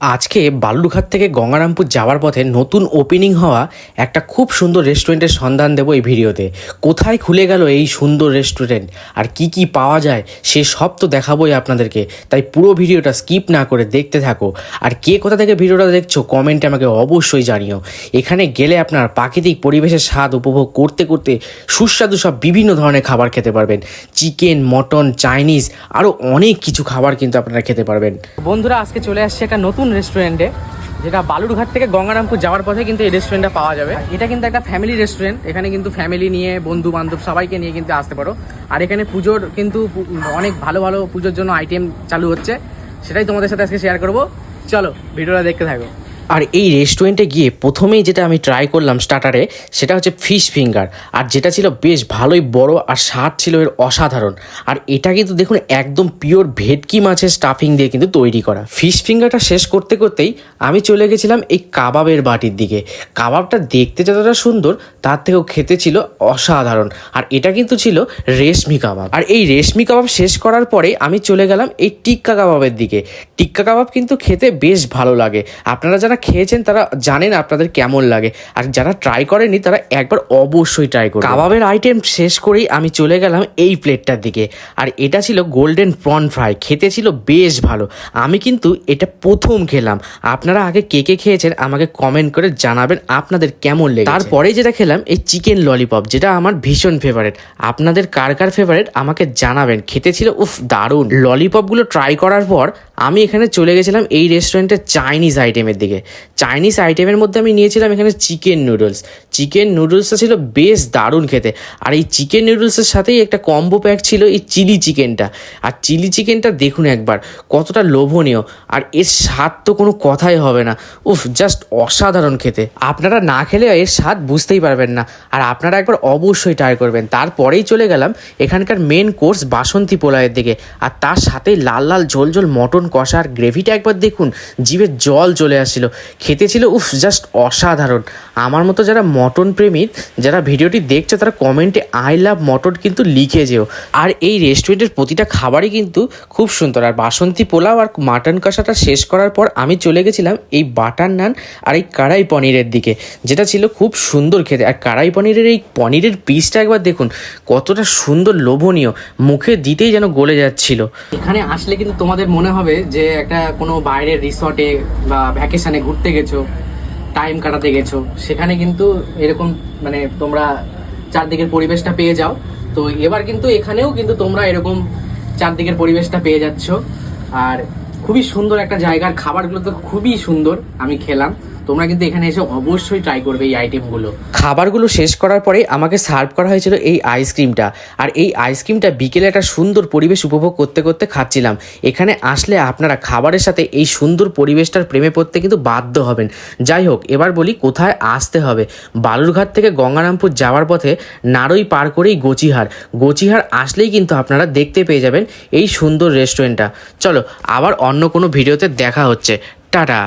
আজকে বালুরঘাট থেকে গঙ্গারামপুর যাওয়ার পথে নতুন ওপেনিং হওয়া একটা খুব সুন্দর রেস্টুরেন্টের সন্ধান দেবো এই ভিডিওতে। কোথায় খুলে গেল এই সুন্দর রেস্টুরেন্ট আর কি কি পাওয়া যায়? সে সব তো দেখাবোই আপনাদেরকে। তাই পুরো ভিডিওটা স্কিপ না করে দেখতে থাকো। আর কে কোথা থেকে ভিডিওটা দেখছ কমেন্টে আমাকে অবশ্যই জানিও। এখানে গেলে আপনার প্রাকৃতিক পরিবেশের স্বাদ উপভোগ করতে করতে সুস্বাদু সব বিভিন্ন ধরনের খাবার খেতে পারবেন। চিকেন, মটন, চাইনিজ আরও অনেক কিছু খাবার কিন্তু আপনারা খেতে পারবেন। বন্ধুরা, আজকে চলে আসছে একটা নতুন রেস্টুরেন্টে যেটা বালুরঘাট থেকে গঙ্গারামপুর যাওয়ার পথে কিন্তু এই রেস্টুরেন্টটা পাওয়া যাবে। এটা কিন্তু একটা ফ্যামিলি রেস্টুরেন্ট এখানে কিন্তু ফ্যামিলি নিয়ে বন্ধু বান্ধব সবাইকে নিয়ে কিন্তু আসতে পারো। আর এখানে পুজোর কিন্তু অনেক ভালো ভালো পুজোর জন্য আইটেম চালু হচ্ছে। সেটাই তোমাদের সাথে আজকে শেয়ার করব। চলো, ভিডিওটা দেখতে থাকো। আর এই রেস্টুরেন্টে গিয়ে প্রথমেই যেটা আমি ট্রাই করলাম স্টার্টারে সেটা হচ্ছে ফিশ ফিঙ্গার আর যেটা ছিল বেশ ভালোই বড় আর স্বাদ ছিল এর অসাধারণ। আর এটা কিন্তু দেখুন একদম পিওর ভেটকি মাছের স্টাফিং দিয়ে কিন্তু তৈরি করা। ফিশ ফিঙ্গারটা শেষ করতে করতেই আমি চলে গেছিলাম এই কাবাবের বাটির দিকে। কাবাবটা দেখতে যতটা সুন্দর, তার থেকেও খেতে ছিল অসাধারণ। আর এটা কিন্তু ছিল রেশমি কাবাব। আর এই রেশমি কাবাব শেষ করার পরে আমি চলে গেলাম এই টিক্কা কাবাবের দিকে। টিক্কা কাবাব কিন্তু খেতে বেশ ভালো লাগে। আপনারা যারা খেয়েছেন তারা জানেন আপনাদের কেমন লাগে। আর যারা ট্রাই করেনি তারা একবার অবশ্যই ট্রাই করুন কাবাবের আইটেম শেষ করেই আমি চলে গেলাম এই প্লেটটার দিকে। আর এটা ছিল গোল্ডেন প্রন ফ্রাই খেতে ছিল বেশ ভালো। আমি কিন্তু এটা প্রথম খেলাম। আপনারা আগে কে কে খেয়েছেন, আমাকে কমেন্ট করে জানাবেন আপনাদের কেমন লেগে তারপরে যেটা খেলাম, এই চিকেন ললিপপ যেটা আমার ভীষণ ফেভারেট আপনাদের কার কার ফেভারিট আমাকে জানাবেন। খেতে ছিল, উফ, দারুণ। ললিপপগুলো ট্রাই করার পর আমি এখানে চলে গেছিলাম এই রেস্টুরেন্টের চাইনিজ আইটেমের দিকে। চাইনিজ আইটেমের মধ্যে আমি নিয়েছিলাম এখানে চিকেন নুডলস চিকেন নুডলসটা ছিল বেশ দারুণ খেতে। আর এই চিকেন নুডলসের সাথেই একটা কম্বো প্যাক ছিল এই চিলি চিকেনটা আর চিলি চিকেনটা দেখুন একবার, কতটা লোভনীয়। আর এর স্বাদ তো কোনো কথাই হবে না। উফ জাস্ট অসাধারণ খেতে। আপনারা না খেলে এর স্বাদ বুঝতেই পারবেন না। আর আপনারা একবার অবশ্যই ট্রাই করবেন। তারপরেই চলে গেলাম এখানকার মেন কোর্স বাসন্তী পোলাওয়ের দিকে। আর তার সাথে লাল লাল ঝোল ঝোল মটন কষা আর গ্রেভিটা একবার দেখুন, জিভে জল চলে আসছিল। খেতে ছিল, উফ জাস্ট অসাধারণ। আমার মতো যারা মটন প্রেমী, যারা ভিডিওটি দেখছ, তারা কমেন্টে আই লাভ মটন কিন্তু লিখে যেও। আর এই রেস্টুরেন্টের প্রতিটা খাবারই কিন্তু খুব সুন্দর। আর বাসন্তী পোলাও আর মাটন কষাটা শেষ করার পর আমি চলে গেছিলাম এই বাটার নান আর এই কড়াই পনিরের দিকে, যেটা ছিল খুব সুন্দর খেতে। আর কড়াই পনিরের এই পনিরের পিসটা একবার দেখুন, কতটা সুন্দর লোভনীয়। মুখে দিতেই যেন গলে যাচ্ছিল। এখানে আসলে কিন্তু তোমাদের মনে হবে যে একটা কোনো বাইরের রিসর্টে বা ভ্যাকেশনে ঘুরতে গেছো টাইম কাটাতে গেছো, সেখানে কিন্তু এরকম মানে তোমরা চারদিকের পরিবেশটা পেয়ে যাও। তো এবার কিন্তু এখানেও কিন্তু তোমরা এরকম চারদিকের পরিবেশটা পেয়ে যাচ্ছ। আর খুবই সুন্দর একটা জায়গার খাবারগুলো তো খুবই সুন্দর, আমি খেলাম। তোমরা কিন্তু এখানে এসে অবশ্যই ট্রাই করবে এই আইটেমগুলো খাবারগুলো শেষ করার পরে আমাকে সার্ভ করা হয়েছিল এই আইসক্রিমটা আর এই আইসক্রিমটা বিকেলে একটা সুন্দর পরিবেশ উপভোগ করতে করতে খাচ্ছিলাম। এখানে আসলে আপনারা খাবারের সাথে এই সুন্দর পরিবেশটার প্রেমে পড়তে কিন্তু বাধ্য হবেন। যাই হোক, এবার বলি কোথায় আসতে হবে। বালুরঘাট থেকে গঙ্গারামপুর যাওয়ার পথে নারই পার করেই গোচিহার। গোচিহার আসলেই কিন্তু আপনারা দেখতে পেয়ে যাবেন এই সুন্দর রেস্টুরেন্টটা চলো, আবার অন্য কোনো ভিডিওতে দেখা হচ্ছে। টাটা!